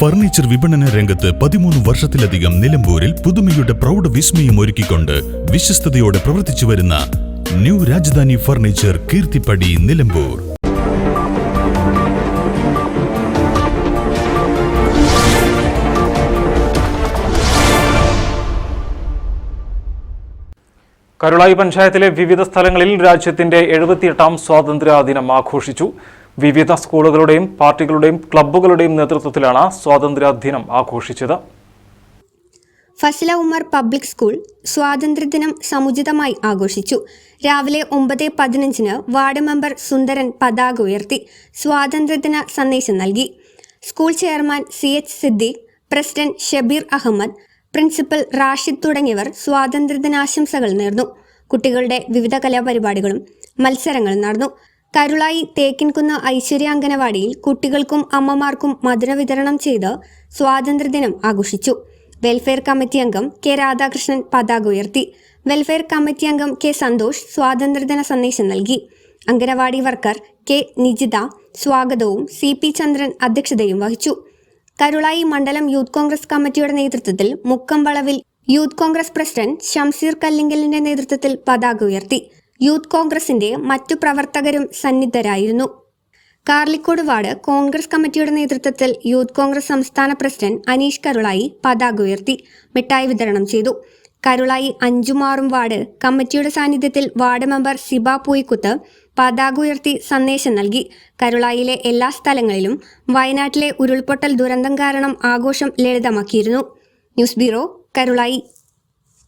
Furniture വിപണന രംഗത്ത് പതിമൂന്ന് വർഷത്തിലധികം നിലമ്പൂരിൽ പുതുമയുടെ പ്രൗഢ വിസ്മയം ഒരുക്കിക്കൊണ്ട് വിശ്വസ്തയോടെ പ്രവർത്തിച്ചു വരുന്ന ന്യൂ രാജധാനി ഫർണിച്ചർ കീർത്തിപ്പടി നിലമ്പൂർ. കരുളായി പഞ്ചായത്തിലെ വിവിധ സ്ഥലങ്ങളിൽ രാജ്യത്തിന്റെ എഴുപത്തിയെട്ടാം സ്വാതന്ത്ര്യ ദിനം ആഘോഷിച്ചു. വിവിധ സ്കൂളുകളുടെയും പാർട്ടികളുടെയും ക്ലബ്ബുകളുടെയും നേതൃത്വത്തിലാണ് സ്വാതന്ത്ര്യദിനം ആഘോഷിച്ചത്. ഫസല ഉമർ പബ്ലിക് സ്കൂൾ സ്വാതന്ത്ര്യദിനം സമുചിതമായി ആഘോഷിച്ചു. രാവിലെ ഒമ്പത് പതിനഞ്ചിന് വാർഡ് മെമ്പർ സുന്ദരൻ പതാക ഉയർത്തി സ്വാതന്ത്ര്യദിന സന്ദേശം നൽകി. School chairman C H Siddique president Shabeer Ahmed principal Rashid തുടങ്ങിയവർ സ്വാതന്ത്ര്യദിനാശംസകൾ നേർന്നു. കുട്ടികളുടെ വിവിധ കലാപരിപാടികളും മത്സരങ്ങളും നടന്നു. കരുളായി തേക്കിൻകുന്ന് ഐശ്വര്യ അംഗനവാടിയിൽ കുട്ടികൾക്കും അമ്മമാർക്കും മധുര വിതരണം ചെയ്ത് സ്വാതന്ത്ര്യദിനം ആഘോഷിച്ചു. വെൽഫെയർ കമ്മിറ്റി അംഗം കെ രാധാകൃഷ്ണൻ പതാക ഉയർത്തി. വെൽഫെയർ കമ്മിറ്റി അംഗം കെ സന്തോഷ് സ്വാതന്ത്ര്യദിന സന്ദേശം നൽകി. അംഗനവാടി വർക്കർ കെ നിജിത സ്വാഗതവും സി പി ചന്ദ്രൻ അധ്യക്ഷതയും വഹിച്ചു. കരുളായി മണ്ഡലം യൂത്ത് കോൺഗ്രസ് കമ്മിറ്റിയുടെ നേതൃത്വത്തിൽ മുക്കംവളവിൽ യൂത്ത് കോൺഗ്രസ് പ്രസിഡന്റ് ഷംസീർ കല്ലിങ്കലിന്റെ നേതൃത്വത്തിൽ പതാക ഉയർത്തി. യൂത്ത് കോൺഗ്രസിന്റെ മറ്റു പ്രവർത്തകരും സന്നിദ്ധരായിരുന്നു. കാർലിക്കോട് വാർഡ് കോൺഗ്രസ് കമ്മിറ്റിയുടെ നേതൃത്വത്തിൽ യൂത്ത് കോൺഗ്രസ് സംസ്ഥാന പ്രസിഡന്റ് അനീഷ് കരുളായി പതാക ഉയർത്തി മിഠായി വിതരണം ചെയ്തു. കരുളായി അഞ്ചുമാറും വാർഡ് കമ്മിറ്റിയുടെ സാന്നിധ്യത്തിൽ വാർഡ് മെമ്പർ സിബ പൂയിക്കുത്ത് പതാക ഉയർത്തി സന്ദേശം നൽകി. കരുളായിലെ എല്ലാ സ്ഥലങ്ങളിലും വയനാട്ടിലെ ഉരുൾപൊട്ടൽ ദുരന്തം കാരണം ആഘോഷം ലളിതമാക്കിയിരുന്നു. News bureau Karulai.